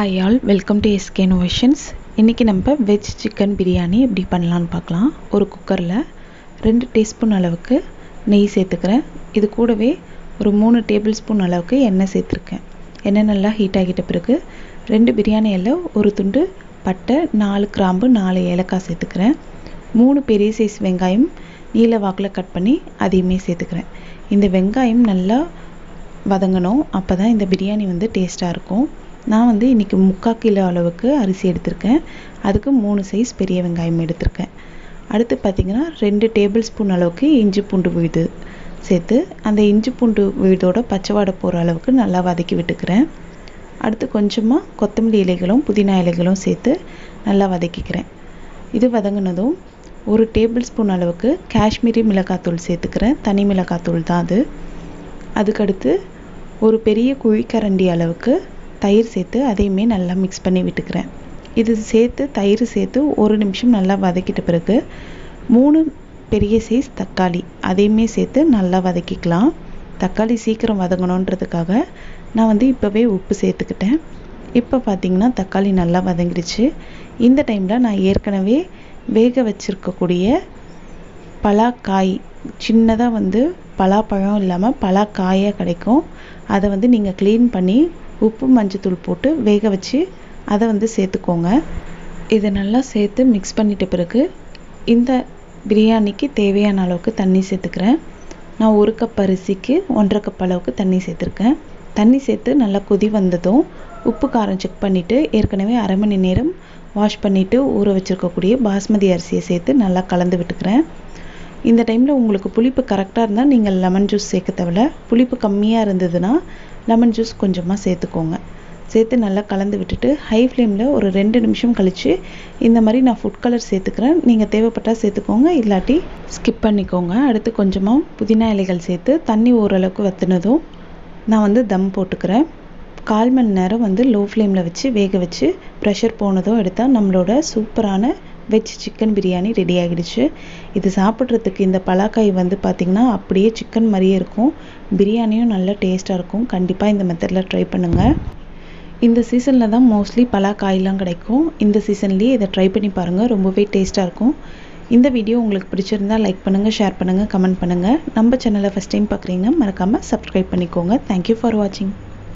Hi all welcome to SK Novations இன்றைக்கி நம்ம veg chicken biryani எப்படி பண்ணலான்னு பார்க்கலாம். ஒரு குக்கரில் ரெண்டு டீஸ்பூன் அளவுக்கு நெய் சேர்த்துக்கிறேன். இது கூடவே ஒரு மூணு டேபிள் ஸ்பூன் அளவுக்கு எண்ணெய் சேர்த்துருக்கேன். எண்ணெய் நல்லா ஹீட் ஆகிட்ட பிறகு ரெண்டு பிரியாணி ஒரு துண்டு பட்டை நாலு கிராம்பு நாலு ஏலக்காய் சேர்த்துக்கிறேன். மூணு பெரிய சைஸ் வெங்காயம் நீல வாக்கில் கட் பண்ணி அதையுமே சேர்த்துக்கிறேன். இந்த வெங்காயம் நல்லா வதங்கணும். அப்போ தான் இந்த பிரியாணி வந்து டேஸ்ட்டாக இருக்கும். நான் வந்து இன்றைக்கி முக்கால் கிலோ அளவுக்கு அரிசி எடுத்திருக்கேன். அதுக்கு மூணு சைஸ் பெரிய வெங்காயம் எடுத்திருக்கேன். அடுத்து பார்த்திங்கன்னா ரெண்டு டேபிள் ஸ்பூன் அளவுக்கு இஞ்சி பூண்டு விழுது சேர்த்து அந்த இஞ்சி பூண்டு விழுதோட பச்சைவாடை போகிற அளவுக்கு நல்லா வதக்கி விட்டுக்கிறேன். அடுத்து கொஞ்சமாக கொத்தமல்லி இலைகளும் புதினா இலைகளும் சேர்த்து நல்லா வதக்கிக்கிறேன். இது வதங்கினதும் ஒரு டேபிள் ஸ்பூன் அளவுக்கு காஷ்மீரி மிளகாத்தூள் சேர்த்துக்கிறேன். தனி மிளகாத்தூள் தான் அது. அதுக்கடுத்து ஒரு பெரிய குழிக்கரண்டி அளவுக்கு தயிர் சேர்த்து அதையுமே நல்லா மிக்ஸ் பண்ணி விட்டுக்கிறேன். இது சேர்த்து தயிர் சேர்த்து ஒரு நிமிஷம் நல்லா வதக்கிட்ட பிறகு மூணு பெரிய சைஸ் தக்காளி அதையுமே சேர்த்து நல்லா வதக்கிக்கலாம். தக்காளி சீக்கிரம் வதங்கணுன்றதுக்காக நான் வந்து இப்போவே உப்பு சேர்த்துக்கிட்டேன். இப்போ பார்த்தீங்கன்னா தக்காளி நல்லா வதங்கிடுச்சு. இந்த டைமில் நான் ஏற்கனவே வேக வச்சுருக்கக்கூடிய பலாக்காய் சின்னதாக வந்து பலாப்பழம் இல்லாமல் பலாக்காயாக கிடைக்கும். அதை வந்து நீங்கள் க்ளீன் பண்ணி உப்பு மஞ்சத்தூள் போட்டு வேக வச்சு அதை வந்து சேர்த்துக்கோங்க. இதை நல்லா சேர்த்து மிக்ஸ் பண்ணிட்ட பிறகு இந்த பிரியாணிக்கு தேவையான அளவுக்கு தண்ணி சேர்த்துக்கிறேன். நான் ஒரு கப் அரிசிக்கு ஒன்றரை கப் அளவுக்கு தண்ணி சேர்த்துருக்கேன். தண்ணி சேர்த்து நல்லா கொதி வந்ததும் உப்பு காரம் செக் பண்ணிவிட்டு ஏற்கனவே அரை மணி நேரம் வாஷ் பண்ணிவிட்டு ஊற வச்சுருக்கக்கூடிய பாஸ்மதி அரிசியை சேர்த்து நல்லா கலந்து விட்டுக்கிறேன். இந்த டைமில் உங்களுக்கு புளிப்பு கரெக்டாக இருந்தால் நீங்கள் லெமன் ஜூஸ் சேர்க்க தேவையில்ல. புளிப்பு கம்மியாக இருந்ததுன்னா லெமன் ஜூஸ் கொஞ்சமாக சேர்த்துக்கோங்க. சேர்த்து நல்லா கலந்து விட்டுட்டு ஹை ஃப்ளேமில் ஒரு ரெண்டு நிமிஷம் கழித்து இந்த மாதிரி நான் ஃபுட் கலர் சேர்த்துக்கிறேன். நீங்கள் தேவைப்பட்டால் சேர்த்துக்கோங்க. இல்லாட்டி ஸ்கிப் பண்ணிக்கோங்க. அடுத்து கொஞ்சமாக புதினா இலைகள் சேர்த்து தண்ணி ஓரளவுக்கு வத்துனதும் நான் வந்து தம் போட்டுக்கிறேன். கால் மணி நேரம் வந்து லோ ஃப்ளேமில் வச்சு வேக வச்சு ப்ரெஷர் போனதும் எடுத்தால் நம்மளோட சூப்பரான வெஜ் சிக்கன் பிரியாணி ரெடி ஆகிடுச்சு. இது சாப்பிட்றதுக்கு இந்த பலாக்காய் வந்து பார்த்திங்கன்னா அப்படியே சிக்கன் மாதிரியே இருக்கும். பிரியாணியும் நல்ல டேஸ்ட்டாக இருக்கும். கண்டிப்பாக இந்த மெத்தடில் ட்ரை பண்ணுங்கள் இந்த சீசனில் தான் மோஸ்ட்லி பலாக்காயெலாம் கிடைக்கும். இந்த சீசன்லேயே இதை ட்ரை பண்ணி பாருங்கள் ரொம்பவே டேஸ்ட்டாக இருக்கும். இந்த வீடியோ உங்களுக்கு பிடிச்சிருந்தா லைக் பண்ணுங்கள் ஷேர் பண்ணுங்கள் கமெண்ட் பண்ணுங்கள் நம்ம சேனலை ஃபஸ்ட் டைம் பார்க்குறீங்க மறக்காமல் சப்ஸ்கிரைப் பண்ணிக்கோங்க. தேங்க்யூ ஃபார் வாட்சிங்